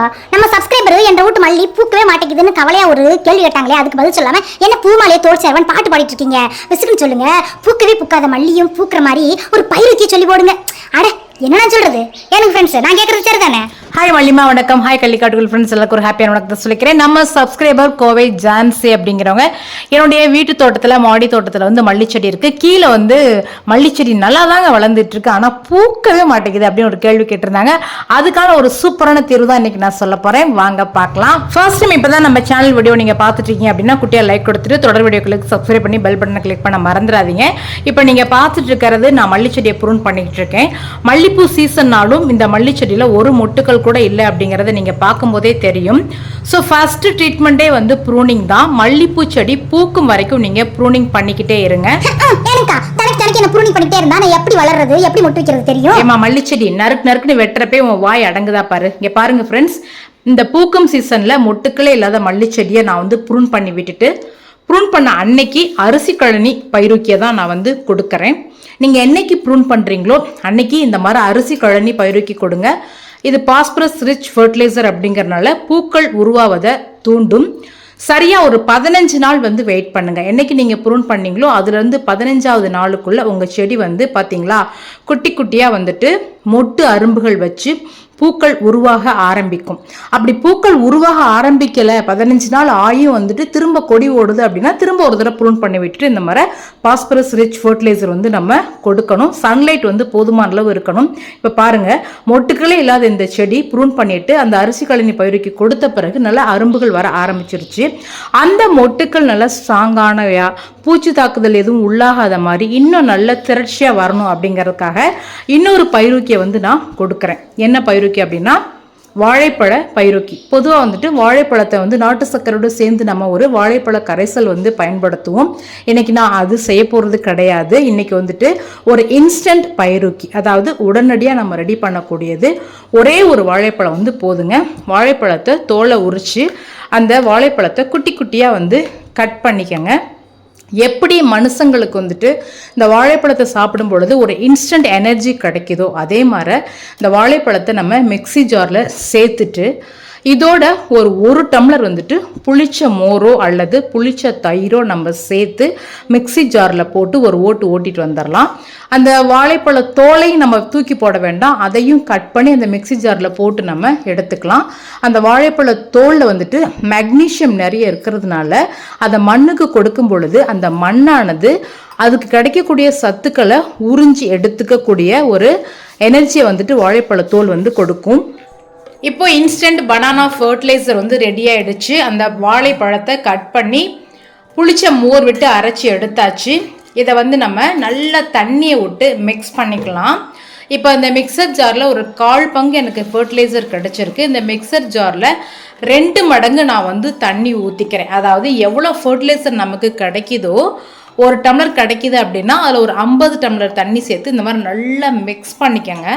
சொல்லுங்க நம்ம சப்ஸ்கிரைபர் என் வீட்டு மல்லி பூக்கவே மாட்டேங்குதுன்னு கவலையா ஒரு கேள்வி கேட்டாங்களே அதுக்கு பதில் சொல்லாம என்ன பூமாலையே தோல் சேர்வன் பாட்டு பாடிட்டு இருக்கீங்க? விசுக்குன்னு சொல்லுங்க. பூக்கவே பூக்காத மல்லியும் பூக்கிற மாதிரி ஒரு பயிருக்கு சொல்லி போடுங்க. அட என்ன சொல்றது? எனக்கு ஃப்ரெண்ட்ஸ் நான் கேட்கறது சரிதானே ஹாய் மல்லிமா வணக்கம். ஹாய் கள்ளிக்காட்டுகள் ஃப்ரெண்ட்ஸ் எல்லாருக்கும் ஒரு ஹாப்பியான வணக்கத்தை சொல்லிக்கிறேன். நம்ம சப்ஸ்கிரைபர் கோவை ஜான்சி அப்படிங்கிறவங்க என்னுடைய வீட்டு தோட்டத்தில் மாடி தோட்டத்தில் வந்து மல்லிச்செடி இருக்கு. கீழே வந்து மல்லிச்செடி நல்லா தாங்க வளர்ந்துட்டு இருக்கு. ஆனால் பூக்கவே மாட்டேங்குது அப்படின்னு ஒரு கேள்வி கேட்டிருந்தாங்க. அதுக்கான ஒரு சூப்பரான தீர்வு தான் இன்னைக்கு நான் சொல்ல போறேன். வாங்க பார்க்கலாம். ஃபர்ஸ்ட் டைம் இப்போ தான் நம்ம சேனல் வீடியோ நீங்கள் பார்த்துட்டு இருக்கீங்க அப்படின்னா குட்டியாக லைக் கொடுத்துட்டு தொடர் வீடியோ கிளிக் சப்ஸ்கிரைப் பண்ணி பெல் பட்டனை கிளிக் பண்ண மறந்துடாதீங்க. இப்போ நீங்கள் பார்த்துட்டு இருக்கிறது நான் மல்லிச்செடியை ப்ரூன் பண்ணிக்கிட்டு இருக்கேன். மல்லிப்பூ சீசன்னாலும் இந்த மல்லிச்செடியில் ஒரு மொட்டுக்கள் கூட இல்லை அப்படிங்கறத நீங்க பார்க்கும்போதே தெரியும். ஸோ ஃபர்ஸ்ட் ட்ரீட்மெண்ட்டே வந்து ப்ரூனிங் தான். மல்லிப்பூ செடி பூக்கும் வரைக்கும் நீங்க ப்ரூனிங் பண்ணிக்கிட்டே இருங்க. எப்படி வளர்றது எப்படி முட்டு வைக்கிறது தெரியும்? ஏமா மல்லிச்செடி நறுக்கு நறுக்குன்னு வெட்டுறப்பே உன் வாய் அடங்குதா பாரு. இங்க பாருங்க ஃப்ரெண்ட்ஸ் இந்த பூக்கும் சீசன்ல மொட்டுக்களே இல்லாத மல்லிச்செடியை நான் வந்து ப்ரூன் பண்ணி விட்டுட்டு ப்ரூன் பண்ண அன்னைக்கு அரிசி கழனி பயிரூக்கிய தான் நான் வந்து கொடுக்குறேன். நீங்கள் என்னைக்கு ப்ரூன் பண்ணுறீங்களோ அன்னைக்கு இந்த மாதிரி அரிசி கழனி பயிரூக்கி கொடுங்க. இது பாஸ்பரஸ் ரிச் ஃபர்டிலைசர் அப்படிங்கிறனால பூக்கள் உருவாவதை தூண்டும். சரியாக ஒரு பதினஞ்சு நாள் வந்து வெயிட் பண்ணுங்கள் என்றைக்கு நீங்கள் ப்ரூன் பண்ணீங்களோ அதுலேருந்து பதினஞ்சாவது நாளுக்குள்ளே உங்கள் செடி வந்து பார்த்தீங்களா குட்டி குட்டியாக வந்துட்டு மொட்டு அரும்புகள் வச்சு பூக்கள் உருவாக ஆரம்பிக்கும். அப்படி பூக்கள் உருவாக ஆரம்பிக்கல பதினஞ்சு நாள் ஆயும் வந்துட்டு திரும்ப கொடி ஓடுது அப்படின்னா திரும்ப ஒரு தடவை ப்ரூன் பண்ணி விட்டுட்டு இந்த மாதிரி பாஸ்பரஸ் ரிச் ஃபர்டிலைசர் வந்து நம்ம கொடுக்கணும். சன்லைட் வந்து போதுமான அளவு இருக்கணும். இப்போ பாருங்க மொட்டுக்களே இல்லாத இந்த செடி ப்ரூன் பண்ணிட்டு அந்த அரிசி கழனி பயிருக்கு கொடுத்த பிறகு நல்லா அரும்புகள் வர ஆரம்பிச்சிருச்சு. அந்த மொட்டுக்கள் நல்லா ஸ்ட்ராங்கானவையா பூச்சி தாக்குதல் எதுவும் உள்ளாகாத மாதிரி இன்னும் நல்ல திரட்சியாக வரணும் அப்படிங்கிறதுக்காக இன்னொரு பயிரூக்கியை வந்து நான் கொடுக்குறேன். என்ன பயிரோக்கி அப்படின்னா வாழைப்பழ பயிரோக்கி. பொதுவாக வந்துட்டு வாழைப்பழத்தை வந்து நாட்டு சர்க்கரையோடு சேர்ந்து நம்ம ஒரு வாழைப்பழ கரைசல் வந்து பயன்படுத்துவோம். இன்னைக்கு நான் அது செய்ய போகிறது கிடையாது. இன்னைக்கு வந்துட்டு ஒரு இன்ஸ்டன்ட் பயிரோக்கி அதாவது உடனடியாக நம்ம ரெடி பண்ணக்கூடியது ஒரே ஒரு வாழைப்பழம் வந்து போதுங்க. வாழைப்பழத்தை தோலை உரித்து அந்த வாழைப்பழத்தை குட்டி குட்டியாக வந்து கட் பண்ணிக்கங்க. எப்படி மனுஷங்களுக்கு வந்துட்டு இந்த வாழைப்பழத்தை சாப்பிடும் பொழுது ஒரு இன்ஸ்டன்ட் எனர்ஜி கிடைக்குதோ அதே மாதிரி இந்த வாழைப்பழத்தை நம்ம மிக்ஸி ஜாரில் சேர்த்துட்டு இதோட ஒரு ஒரு டம்ளர் வந்துட்டு புளிச்ச மோரோ அல்லது புளிச்ச தயிரோ நம்ம சேர்த்து மிக்ஸி ஜாரில் போட்டு ஒரு ஓட்டு ஓட்டிட்டு வந்துடலாம் அந்த வாழைப்பழ தோலையும் நம்ம தூக்கி போட வேண்டாம். அதையும் கட் பண்ணி அந்த மிக்ஸி ஜாரில் போட்டு நம்ம எடுத்துக்கலாம். அந்த வாழைப்பழ தோலில் வந்துட்டு மெக்னீஷியம் நிறைய இருக்கிறதுனால அதை மண்ணுக்கு கொடுக்கும் பொழுது அந்த மண்ணானது அதுக்கு கிடைக்கக்கூடிய சத்துக்களை உறிஞ்சி எடுத்துக்கக்கூடிய ஒரு எனர்ஜியை வந்துட்டு வாழைப்பழ தோல் வந்து கொடுக்கும். இப்போ இன்ஸ்டன்ட் பனானா ஃபர்டிலைசர் வந்து ரெடி ஆகிடுச்சு அந்த வாழைப்பழத்தை கட் பண்ணி புளிச்ச மோர் விட்டு அரைச்சி எடுத்தாச்சு. இதை வந்து நம்ம நல்லா தண்ணியை விட்டு மிக்ஸ் பண்ணிக்கலாம். இப்போ இந்த மிக்சர் ஜாரில் ஒரு கால் பங்கு எனக்கு ஃபர்டிலைசர் கிடச்சிருக்கு. இந்த மிக்சர் ஜாரில் ரெண்டு மடங்கு நான் வந்து தண்ணி ஊற்றிக்கிறேன் அதாவது எவ்வளோ ஃபர்டிலைசர் நமக்கு கிடைக்குதோ ஒரு டம்ளர் கிடைக்கிது அப்படின்னா அதில் ஒரு ஐம்பது டம்ளர் தண்ணி சேர்த்து இந்த மாதிரி நல்லா மிக்ஸ் பண்ணிக்கோங்க.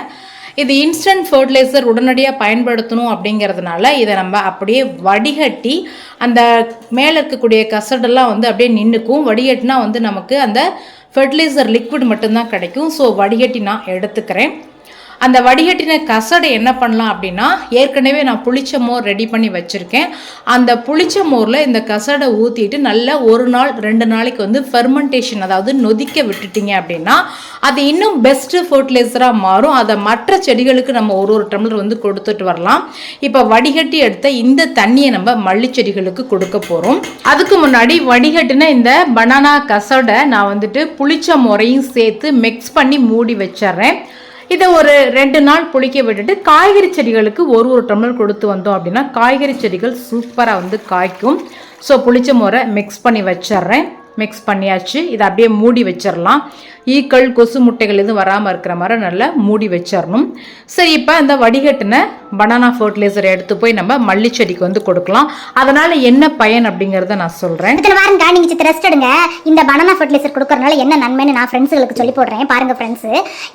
இது இன்ஸ்டன்ட் ஃபர்டிலைசர் உடனடியாக பயன்படுத்தணும் அப்படிங்கிறதுனால இதை நம்ம அப்படியே வடிகட்டி அந்த மேலே இருக்கக்கூடிய கசடெல்லாம் வந்து அப்படியே நின்றுக்கும் வடிகட்டினா வந்து நமக்கு அந்த ஃபெர்டிலைசர் லிக்விட் மட்டும்தான் கிடைக்கும். ஸோ வடிகட்டி நான் எடுத்துக்கிறேன். அந்த வடிகட்டின கசடை என்ன பண்ணலாம் அப்படின்னா ஏற்கனவே நான் புளிச்ச மோர் ரெடி பண்ணி வச்சுருக்கேன். அந்த புளிச்ச மோரில் இந்த கசடை ஊற்றிட்டு நல்லா ஒரு நாள் ரெண்டு நாளைக்கு வந்து ஃபெர்மெண்டேஷன் அதாவது நொதிக்க விட்டுட்டீங்க அப்படின்னா அது இன்னும் பெஸ்ட்டு ஃபர்டிலைசராக மாறும். அதை மற்ற செடிகளுக்கு நம்ம ஒரு ஒரு டம்ளர் வந்து கொடுத்துட்டு வரலாம். இப்போ வடிகட்டி எடுத்த இந்த தண்ணியை நம்ம மல்லி செடிகளுக்கு கொடுக்க போகிறோம் அதுக்கு முன்னாடி வடிகட்டின இந்த பனானா கசடை நான் வந்துட்டு புளிச்ச முறையும் சேர்த்து மிக்ஸ் பண்ணி மூடி வச்சிடுறேன். இதை ஒரு ரெண்டு நாள் புளிக்க விட்டுட்டு காய்கறி செடிகளுக்கு ஒரு ஒரு டம்ளர் கொடுத்து வந்தோம் அப்படின்னா காய்கறி செடிகள் சூப்பராக வந்து காய்க்கும். ஸோ புளிச்ச முறை மிக்ஸ் பண்ணி வச்சிடுறேன். மிக்ஸ் பண்ணியாச்சு. இதை அப்படியே மூடி வச்சிடலாம். ஈக்கள் கொசு முட்டைகள் எதுவும் வராமல் இருக்கிற மாதிரி நல்லா மூடி வச்சிடணும் சரி இப்போ அந்த வடிகட்டின பனானா ஃபர்டிலைசர் எடுத்து போய் நம்ம மல்லி செடிக்கு வந்து கொடுக்கலாம். அதனால் என்ன பயன் அப்படிங்கிறத நான் சொல்கிறேன் இதில் நீங்கள் நீங்க சித்த ரெஸ்ட் எடுங்க. இந்த பனானா ஃபர்டிலைசர் கொடுக்கறதுனால என்ன நன்மைன்னு நான் ஃப்ரெண்ட்ஸுகளுக்கு சொல்லி போடுறேன். பாருங்கள் ஃப்ரெண்ட்ஸு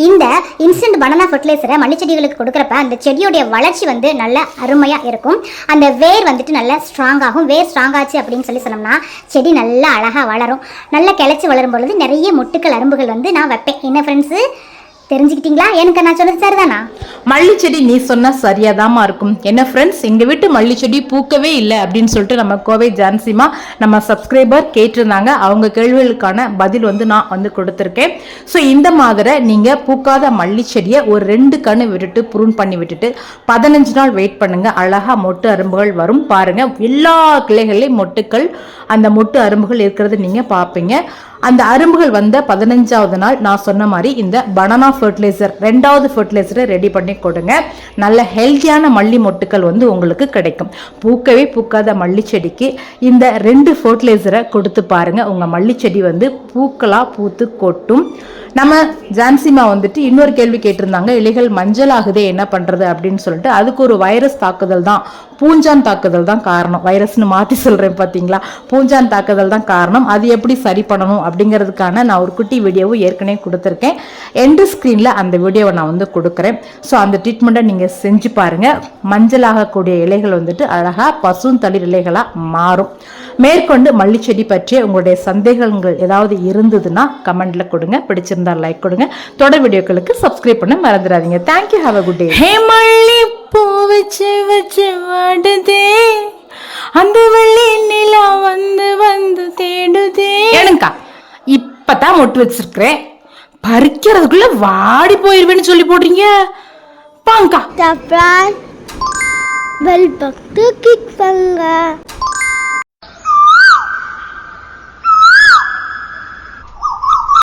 இந்த இன்ஸ்டன்ட் பனானா ஃபர்டிலைசரை மல்லி செடிகளுக்கு கொடுக்குறப்ப அந்த செடியோடைய வளர்ச்சி வந்து நல்ல அருமையாக இருக்கும். அந்த வேர் வந்துட்டு நல்ல ஸ்ட்ராங் ஆகும். வேர் ஸ்ட்ராங் ஆச்சு அப்படின்னு சொல்லி சொன்னோம்னா செடி நல்லா அழகாக வளரும். நல்லா கிளச்சி வளரும் பொழுது நிறைய முட்டுக்கள் அரும்புகள் வந்து நான் வைப்பேன். என்ன ஃப்ரெண்ட்ஸு தெரிஞ்சுக்கிட்டீங்களா? எனக்கு நான் சொன்னது சரிதானா? மல்லிச்செடி நீ சொன்னா சரியாதாம்மா இருக்கும். என்ன ஃப்ரெண்ட்ஸ் எங்க வீட்டு மல்லிச்செடி பூக்கவே இல்லை அப்படின்னு சொல்லிட்டு நம்ம கோவை ஜான்சிமா நம்ம சப்ஸ்கிரைபர் கேட்டிருந்தாங்க. அவங்க கேள்விகளுக்கான பதில் வந்து நான் வந்து கொடுத்துருக்கேன். ஸோ இந்த மாதிரி நீங்க பூக்காத மல்லிச்செடியை ஒரு ரெண்டு கண்ணு விட்டுட்டு ப்ரூன் பண்ணி விட்டுட்டு பதினஞ்சு நாள் வெயிட் பண்ணுங்க. அழகா மொட்டு அரும்புகள் வரும். பாருங்க எல்லா கிளைகள்லையும் மொட்டுக்கள் அந்த மொட்டு அரும்புகள் இருக்கிறது நீங்க பார்ப்பீங்க. அந்த அரும்புகள் வந்த பதினஞ்சாவது நாள் நான் சொன்ன மாதிரி இந்த பனானா ஃபர்டிலைசர் ரெண்டாவது ஃபர்டிலைசரை ரெடி பண்ணி கொடுங்க. நல்ல ஹெல்த்தியான மல்லி மொட்டுக்கள் வந்து உங்களுக்கு கிடைக்கும். பூக்கவே பூக்காத மல்லி செடிக்கு இந்த ரெண்டு ஃபர்டிலைசரை கொடுத்து பாருங்கள் உங்கள் மல்லி செடி வந்து பூக்களாக பூத்து கொட்டும். நம்ம ஜான்சிமா வந்துட்டு இன்னொரு கேள்வி கேட்டிருந்தாங்க. இலைகள் மஞ்சள் ஆகுதே என்ன பண்ணுறது அப்படின்னு சொல்லிட்டு. அதுக்கு ஒரு வைரஸ் தாக்குதல் தான். பூஞ்சான் தாக்குதல் தான் காரணம். வைரஸ்னு மாற்றி சொல்கிறேன் பார்த்தீங்களா பூஞ்சான் தாக்குதல் தான் காரணம். அது எப்படி சரி பண்ணணும் அப்படிங்கிறதுக்கான நான் ஒரு குட்டி வீடியோவும் ஏற்கனவே கொடுத்துருக்கேன். எண்டு ஸ்க்ரீனில் அந்த வீடியோவை நான் வந்து கொடுக்குறேன். ஸோ அந்த ட்ரீட்மெண்ட்டை நீங்கள் செஞ்சு பாருங்கள் மஞ்சளாகக்கூடிய இலைகள் வந்துட்டு அழகாக பசும் தளிர் இலைகளாக மாறும். மேற்கொண்டு மல்லிச்செடி பற்றிய உங்களுடைய சந்தேகங்கள் ஏதாவது இருந்ததுன்னா கமெண்ட்ல கொடுங்க. பிடிச்சிருந்தா லைக் கொடுங்க. தொடர் வீடியோக்களுக்கு சப்ஸ்கிரைப் பண்ண மறந்துடாதீங்க. Thank you have a good day hey மல்லி பூ வச்சு வச்சு வாடுதே. அந்த வெள்ளி நிலா வந்து வந்து தேடுதே. ஏனுங்கா இப்பதான் மொட்டு வச்சிருக்கிறேன். பறிக்கிறதுக்குள்ள வாடி போயிருவேன்னு சொல்லி போடுறீங்க. பாங்கக்கா சப்ரான் பெல் பக்து கிக் பண்ணுங்க.